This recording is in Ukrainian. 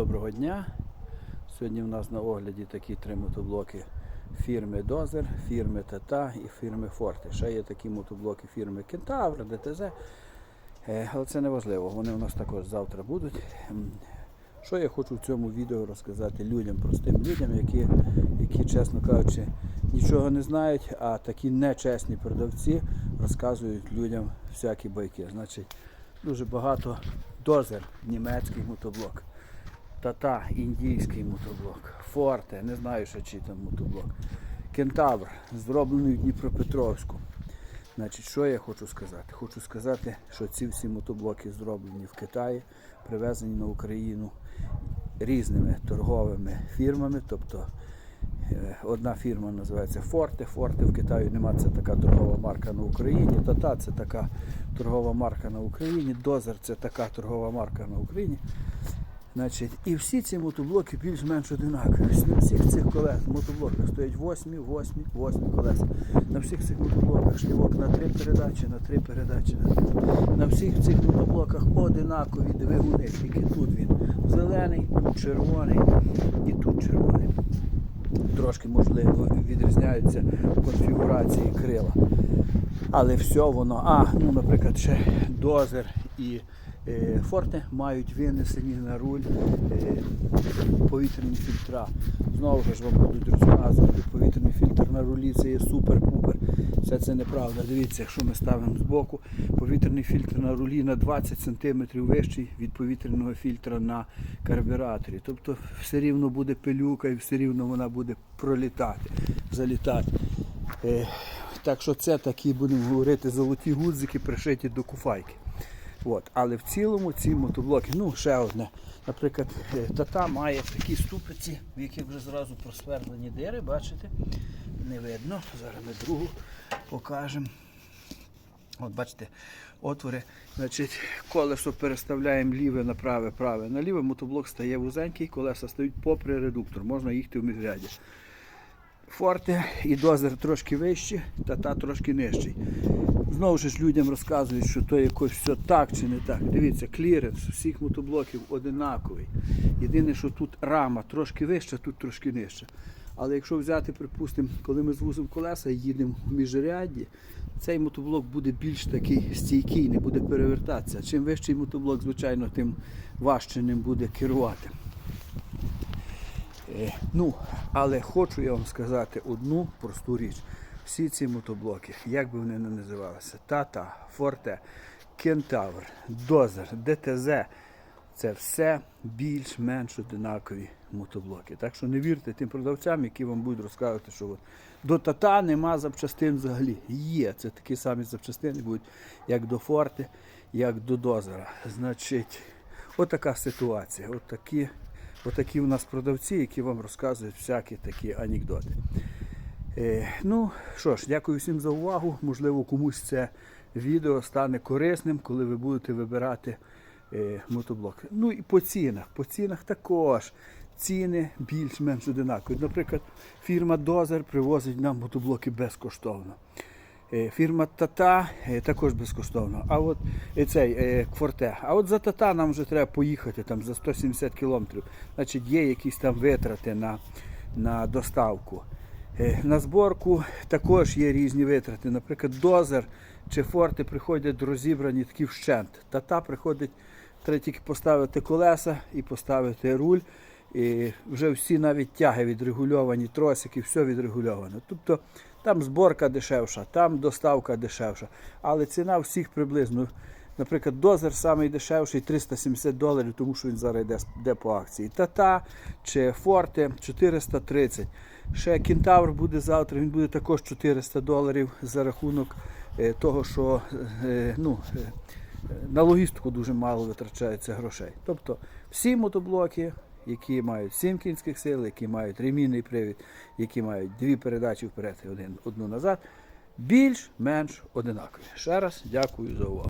доброго дня. Сьогодні в нас на огляді такі три мотоблоки фірми Dozer, фірми Tata і фірми Forte. Ще є такі мотоблоки фірми Кентавр, ДТЗ. Е, Але це не важливо, вони у нас також завтра будуть. Що я хочу в цьому відео розказати людям, простим людям, які, які, чесно кажучи, нічого не знають, а такі нечесні продавці розказують людям всякі байки. Значить, дуже багато дозер німецький мотоблок, тата індійський мотоблок, форте, не знаю ще чи там мотоблок. Кентавр, зроблений в Дніпропетровську. Значить, що я хочу сказати? Хочу сказати, що ці всі мотоблоки зроблені в Китаї, привезені на Україну різними торговими фірмами. Тобто е, одна фірма називається Форте. Форте в Китаї нема, це така торгова марка на Україні. Тата це така торгова марка на Україні. Дозер це така торгова марка на Україні. Значить, і всі ці мотоблоки більш-менш одинакові. На всіх цих колес мотоблоках стоять 8, 8, 8 колеса. На всіх цих мотоблоках шлівок на три передачі, на три передачі. На, три. на всіх цих мотоблоках одинакові двигуни, тільки тут він зелений, тут червоний і тут червоний. Трошки, можливо, відрізняються конфігурації крила. Але все воно, а, ну, наприклад, ще дозер і е, форте мають винесені на руль е, повітряні фільтра. Знову ж вам будуть розказувати, повітряний фільтр на рулі це є супер-пупер. Все це неправда. Дивіться, якщо ми ставимо збоку, повітряний фільтр на рулі на 20 см вищий від повітряного фільтра на карбюраторі. Тобто все рівно буде пилюка і все рівно вона буде пролітати, залітати. Е, так що це такі, будемо говорити, золоті гудзики пришиті до куфайки. От. Але в цілому ці мотоблоки, ну ще одне, наприклад, е, тата має такі ступиці, в яких вже зразу просвердлені дири, бачите? Не видно. Зараз ми другу покажемо. От бачите, отвори. Значить, колесо переставляємо ліве на праве, праве на ліве, мотоблок стає вузенький, колеса стають попри редуктор, можна їхати в міжряді. Форте і дозер трошки вищі, тата трошки нижчий. Знову ж людям розказують, що то якось все так чи не так. Дивіться, кліренс всіх мотоблоків одинаковий. Єдине, що тут рама трошки вища, тут трошки нижча. Але якщо взяти, припустимо, коли ми звузимо колеса і їдемо в міжрядді, цей мотоблок буде більш такий стійкий, не буде перевертатися. Чим вищий мотоблок, звичайно, тим важче ним буде керувати. Е, Ну, але хочу я вам сказати одну просту річ. Всі ці мотоблоки, як би вони не називалися, Тата, Форте, Кентавр, Дозер, ДТЗ, це все більш-менш одинакові мотоблоки. Так що не вірте тим продавцям, які вам будуть розказувати, що от до Тата нема запчастин взагалі. Є, це такі самі запчастини будуть, як до Форте, як до Дозера. Значить, отака ситуація. Отакі, отакі у нас продавці, які вам розказують всякі такі анекдоти. Е, ну що ж, дякую всім за увагу. Можливо, комусь це відео стане корисним, коли ви будете вибирати е, мотоблок. Ну і по цінах. По цінах також ціни більш-менш одинакові. Наприклад, фірма Dozer привозить нам мотоблоки безкоштовно. Е, Фірма Тата також безкоштовно. А от цей е, А от за Тата нам вже треба поїхати там за 170 кілометрів. Значить, є якісь там витрати на, на доставку. Е, На зборку також є різні витрати. Наприклад, дозер чи форти приходять розібрані такі вщент. Тата приходить, треба тільки поставити колеса і поставити руль. І вже всі навіть тяги відрегульовані, тросики, все відрегульовано. Тобто там зборка дешевша, там доставка дешевша. Але ціна всіх приблизно. Наприклад, дозер самий дешевший 370 доларів, тому що він зараз йде, йде по акції. Тата чи Форте 430. Ще Кентавр буде завтра, він буде також 400 доларів за рахунок е, того, що е, ну, е, на логістику дуже мало витрачається грошей. Тобто всі мотоблоки, які мають 7 кінських сил, які мають ремінний привід, які мають дві передачі вперед і один, одну назад, більш-менш одинакові. Ще раз дякую за увагу.